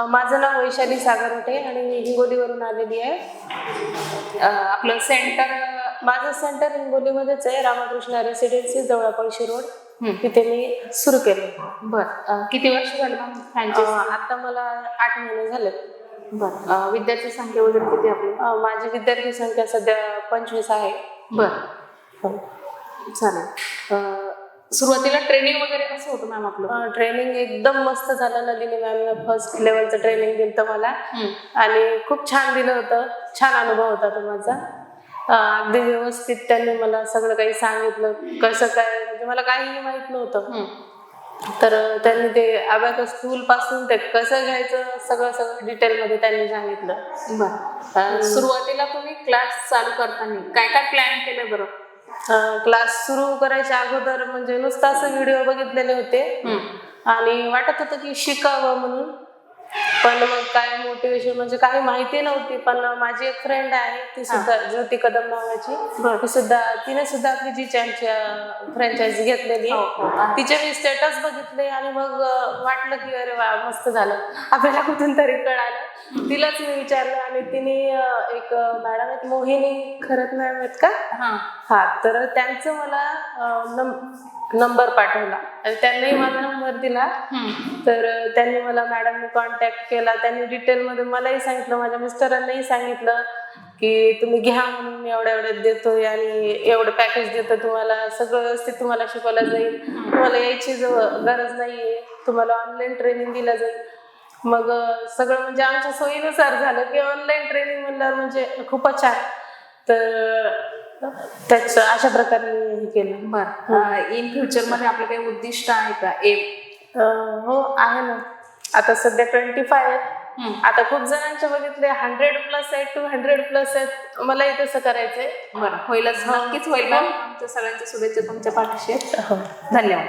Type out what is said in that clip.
माझं नाव वैशाली सागरोटे आणि मी हिंगोलीवरून आलेली आहे. आपलं सेंटर माझं सेंटर हिंगोलीमध्येच आहे रामकृष्ण रेसिडेन्सी जवळ पळशी रोड. तिथे मी सुरू केलं. बर. किती वर्ष झाली आता मला आठ महिने झाले. बर. विद्यार्थी संख्या वगैरे किती आपली? माझी विद्यार्थी संख्या सध्या पंचवीस आहे. बर. हो. चालेल. सुरुवातीला ट्रेनिंग वगैरे कसं होतं मॅम आपलं? ट्रेनिंग एकदम मस्त झालं नलिनी मॅमनं फर्स्ट लेवलचं ट्रेनिंग दिलं मला. आणि खूप छान दिलं होतं. छान अनुभव होता तो माझा. अगदी व्यवस्थित त्यांनी मला सगळं काही सांगितलं. कसं काय म्हणजे मला काहीही माहीत नव्हतं. तर त्यांनी ते अबॅकस टूल पासून ते कसं घ्यायचं सगळं सगळं डिटेलमध्ये त्यांनी सांगितलं. सुरुवातीला तुम्ही क्लास चालू करताना काय काय प्लॅन केलं बरं? क्लास सुरू करायच्या अगोदर म्हणजे नुसतं असं व्हिडिओ बघितलेले होते. आणि वाटत होतं की शिकावं म्हणून पण मग काय मोटिवेशन म्हणजे काही माहिती नव्हती पण माझी एक फ्रेंड आहे ती सुद्धा ज्योती कदम नावाची. ती सुद्धा तिने सुद्धा आपली जी फ्रँचायझी घेतलेली हो, हो. तिचे मी स्टेटस बघितले आणि मग वाटलं की अरे वा मस्त झालं. आपल्याला कुठून तरी कळालं. तिलाच मी विचारलं आणि तिने एक मॅडम आहेत मोहिनी खरत मॅडम आहेत का? हां. तर त्यांचं मला नंबर पाठवला. आणि त्यांनाही माझा नंबर दिला. तर त्यांनी मला मॅडमने कॉन्टॅक्ट केला त्यांनी डिटेलमध्ये मलाही सांगितलं माझ्या मिस्टरांनाही सांगितलं की तुम्ही घ्या म्हणून मी एवढ्या एवढ्यात देतोय आणि एवढं पॅकेज देतो तुम्हाला सगळं व्यवस्थित तुम्हाला शिकवलं जाईल. तुम्हाला यायची गरज नाहीये. तुम्हाला ऑनलाईन ट्रेनिंग दिलं जाईल. मग सगळं म्हणजे आमच्या सोयीनुसार झालं की ऑनलाईन ट्रेनिंग म्हणल्यावर म्हणजे खूपच छान. तर त्याच अशा प्रकारे मी हे केलं. बर. इन फ्युचरमध्ये आपलं काही उद्दिष्ट आहे का? एम हो आहे ना. आता सध्या ट्वेंटी फाय आहेत आता खूप जणांचे बघितले हंड्रेड प्लस आहेत टू हंड्रेड प्लस आहेत. मलाही तसं करायचंय. बरं. होईलच. नक्कीच होईल मॅम आमच्या सगळ्यांच्या शुभेच्छा तुमच्या पाठीशी आहेत. हो. धन्यवाद.